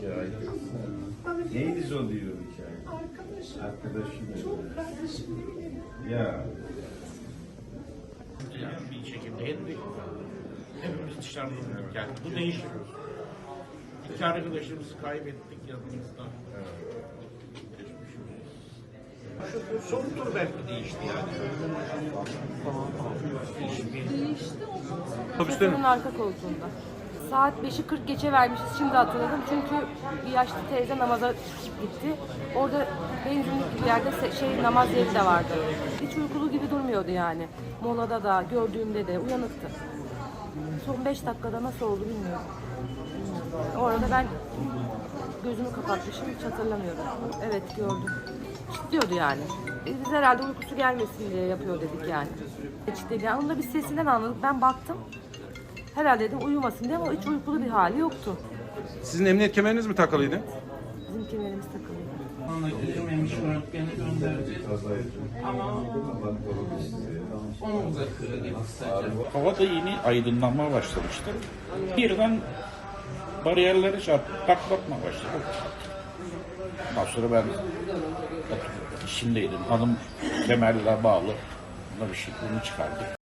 hikaye. Neyiniz oluyor hikaye? Arkadaşım. Arkadaşım. Çok kardeşim ne bileyim. Ya. Bir çekimdeyim mi? Hepimiz dışarıda olduk yani. Bu değişir. İki arkadaşımızı kaybettik yanımızda. Son tur belki değişti yani. Değişti o Şoförün arka koltuğunda. Saat 5'i 40 geçe vermişiz. Şimdi hatırladım. Çünkü bir yaşlı teyze namaza gitti. Orada benzinlik gibi yerde se- şey namaz yeri de vardı. Hiç uykulu gibi durmuyordu yani. Molada da, gördüğümde de uyanıktı. Son 5 dakikada nasıl oldu bilmiyorum. Bilmiyorum. Orada ben gözümü kapatmışım hiç hatırlamıyorum. Evet gördüm. Çıtlıyordu yani. E, Biz herhalde uykusu gelmesin diye yapıyor dedik yani. Çıtlıydı. Yani onu da biz sesinden anladık. Ben baktım. Herhalde dedim uyumasın diye ama hiç uykulu bir hali yoktu. Sizin emniyet kemeriniz mi takılıydı? Bizim kemerimiz takılıydı. Öğretmeni gönderdi. Ama onun da kırıldı kısaca. Hava da yeni aydınlanma başlamıştı. Birden bariyerleri çarpıp patlatma başladı. Ondan sonra ben işimdeydim. Hanım kemerle bağlı. Ona bir şey bunu çıkardı.